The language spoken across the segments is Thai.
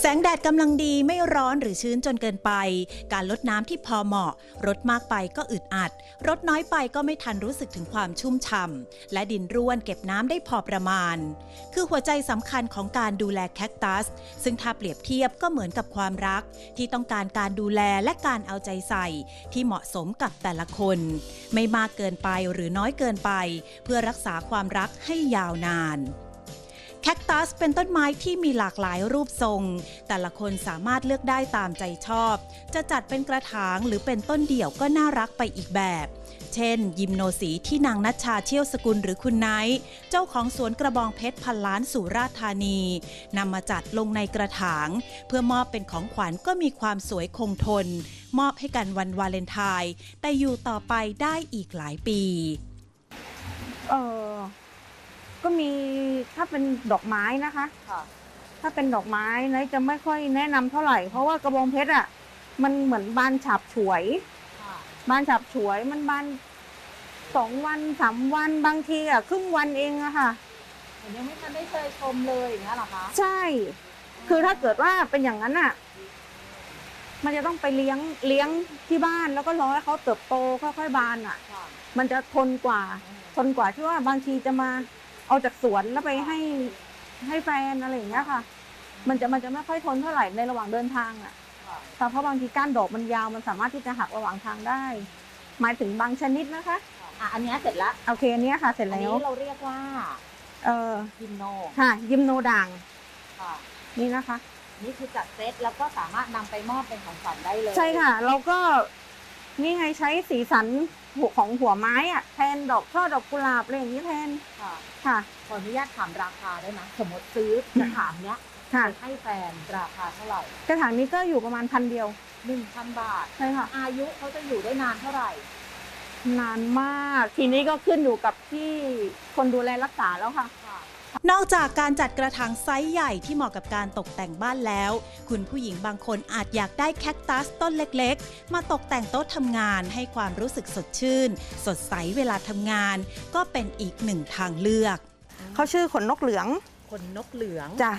แสงแดดกำลังดีไม่ร้อนหรือชื้นจนเกินไป การลดน้ำที่พอเหมาะรดมากไปก็อึดอัดรดน้อยไปก็ไม่ทันรู้สึกถึงความชุ่มฉ่ำและดินร่วนเก็บน้ำได้พอประมาณ คือหัวใจสำคัญของการดูแลแคคตัส ซึ่งถ้าเปรียบเทียบก็เหมือนกับความรัก ที่ต้องการการดูแลและการเอาใจใส่ ที่เหมาะสมกับแต่ละคน ไม่มากเกินไปหรือน้อยเกินไป เพื่อรักษาความรักให้ยาวนาน แคคตัสเป็นต้นไม้ที่มีหลากหลายรูปทรง แต่ละคนสามารถเลือกได้ตามใจชอบ จะจัดเป็นกระถางหรือเป็นต้นเดี่ยวก็น่ารักไปอีกแบบ เช่น ยิมโนสีที่นางนัชชาเชี่ยวสกุลหรือคุณไนท์เจ้าของสวนกระบองเพชรพันล้านสุราษฎร์ธานีนำมาจัดลงในกระถาง เพื่อมอบเป็นของขวัญก็มีความสวยคงทน มอบให้กันวันวาเลนไทน์แต่อยู่ต่อไปได้อีกหลายปี เออ ก็มีถ้าเป็นดอกไม้นะคะ ค่ะ ถ้าเป็นดอกไม้เนยจะไม่ค่อยแนะนำเท่าไหร่ เพราะว่ากระบองเพชรอะ มันเหมือนบานฉับฉวย ค่ะ บานฉับฉวยมันบานสองวันสามวันบางทีอะครึ่งวันเองอะค่ะผมยังไม่ทันได้เคยชมเลยอย่างเงี้ยเหรอคะใช่ คือถ้าเกิดว่าเป็นอย่างนั้นอะ มันจะต้องไปเลี้ยงเลี้ยงที่บ้านแล้วก็รอให้เขาเติบโตค่อยๆบานอะ ค่ะมันจะทนกว่า ทนกว่าที่ว่าบางทีจะมา เอาจากสวนแล้วไปให้ให้แฟนอะไรอย่างเงี้ยค่ะ มันจะมันจะไม่ค่อยทนเท่าไหร่ในระหว่างเดินทางอะค่ะแต่เพราะบางทีก้านดอกมันยาวมันสามารถที่จะหักระหว่างทางได้ หมายถึงบางชนิดนะคะ อะอันเนี้ยเสร็จละโอเคอันเนี้ยค่ะ เสร็จอันแล้วนี้เราเรียกว่าเออยิมโนค่ะ ยิมโนด่างค่ะ นี่นะคะ นี่คือจัดเซตแล้วก็สามารถนำไปมอบเป็นของขวัญได้เลยใช่ค่ะ เราก็ นี่ไงใช้สีสันหัวของหัวไม้อะแทนดอกช่อดอกกุหลาบอะไรอย่างนี้แทนค่ะค่ะ ขออนุญาตถามราคาได้ไหมสมมติซื้อกระถางเนี้ยค่ะไปให้แฟนราคาเท่าไหร่กระถางนี้ก็อยู่ประมาณพันเดียวหนึ่งพันบาทใช่ค่ะ อายุเขาจะอยู่ได้นานเท่าไหร่ นานมาก ทีนี้ก็ขึ้นอยู่กับที่คนดูแลรักษาแล้วค่ะค่ะ นอกจากการจัดกระถางไซส์ใหญ่ที่เหมาะกับการตกแต่งบ้านแล้ว คุณผู้หญิงบางคนอาจอยากได้แคคตัสต้นเล็กๆ มาตกแต่งโต๊ะทำงานให้ความรู้สึกสดชื่น สดใสเวลาทำงาน ก็เป็นอีกหนึ่งทางเลือก เขาชื่อขนนกเหลืองคนนกเหลือง จ้ะ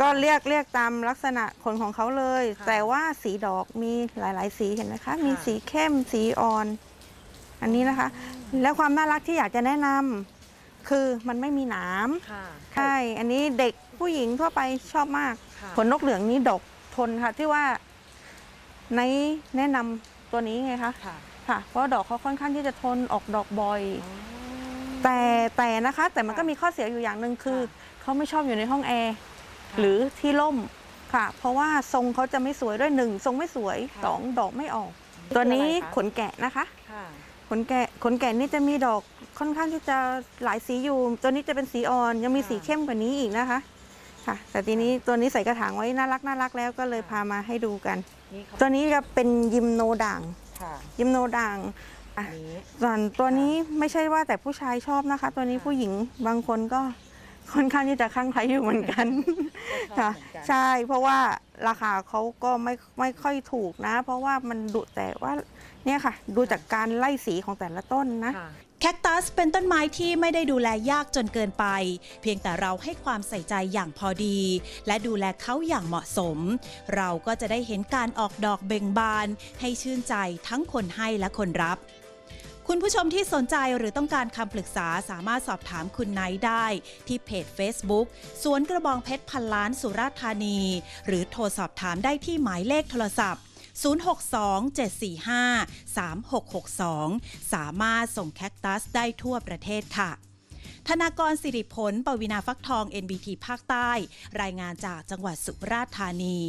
ก็เรียกเรียกตามลักษณะขนของเขาเลย ค่ะแต่ว่าสีดอกมีหลายๆ สีเห็นไหมคะค่ะมีสีเข้มสีอ่อน อันนี้นะคะ แล้วความน่ารักที่อยากจะแนะนำ คือมันไม่มีหนามค่ะ ใช่อันนี้เด็กผู้หญิงทั่วไปชอบมาก ค่ะขนนกเหลืองนี้ดอกทนค่ะ ที่ว่าในแนะนำตัวนี้ไงคะค่ะค่ะ เพราะดอกเขาค่อนข้างที่จะทนออกดอกบ่อยแต่แต่นะคะ แต่มันก็มีข้อเสียอยู่อย่างหนึ่งคือเขาไม่ชอบอยู่ในห้องแอร์หรือที่ร่มค่ะ เพราะว่าทรงเขาจะไม่สวยด้วยหนึ่งทรงไม่สวยค่ะ สองดอกไม่ออกนี่ตัวนี้คืออะไรคะขนแกะนะคะ ค่ะ ขนแกะขนแกะนี่จะมีดอก ค่อนข้างที่จะหลายสีอยู่ตัวนี้จะเป็นสีอ่อนยังมีค่ะสีเข้มกว่านี้อีกนะคะค่ะ แต่ทีนี้ตัวนี้ใส่กระถางไว้น่ารักน่ารักแล้วก็เลยค่ะพามาให้ดูกัน นี่เขาตัวนี้จะเป็นยิมโนด่าง ค่ะยิมโนด่าง อะ อันนี้ ส่วนตัวนี้ไม่ใช่ว่าแต่ผู้ชายชอบนะคะ ตัวนี้ค่ะผู้หญิงบางคนก็ค่อนข้างที่จะคลั่งไคล้อยู่เหมือนกัน ก็ชอบค่ะเหมือนกัน ใช่ เพราะว่าราคาเขาก็ไม่ไม่ค่อยถูกนะ เพราะว่ามันดุแต่ว่าเนี่ยค่ะ ดูจากการไล่สีของแต่ละต้นนะ ค่ะ แคคตัสเป็นต้นไม้ที่ไม่ได้ดูแลยากจนเกินไป เพียงแต่เราให้ความใส่ใจอย่างพอดี และดูแลเขาอย่างเหมาะสม เราก็จะได้เห็นการออกดอกเบ่งบาน ให้ชื่นใจทั้งคนให้และคนรับ คุณผู้ชมที่สนใจหรือต้องการคำปรึกษาสามารถสอบถามคุณไนท์ได้ ที่เพจ Facebook สวนกระบองเพชรพันล้านสุราษฎร์ธานี หรือโทรสอบถามได้ที่หมายเลขโทรศัพท์ 062-745-3662 สามารถส่งแคคตัสได้ทั่วประเทศค่ะธนากรสิริผล ปวินาฟักทอง NBT ภาคใต้ รายงานจากจังหวัดสุราษฎร์ธานี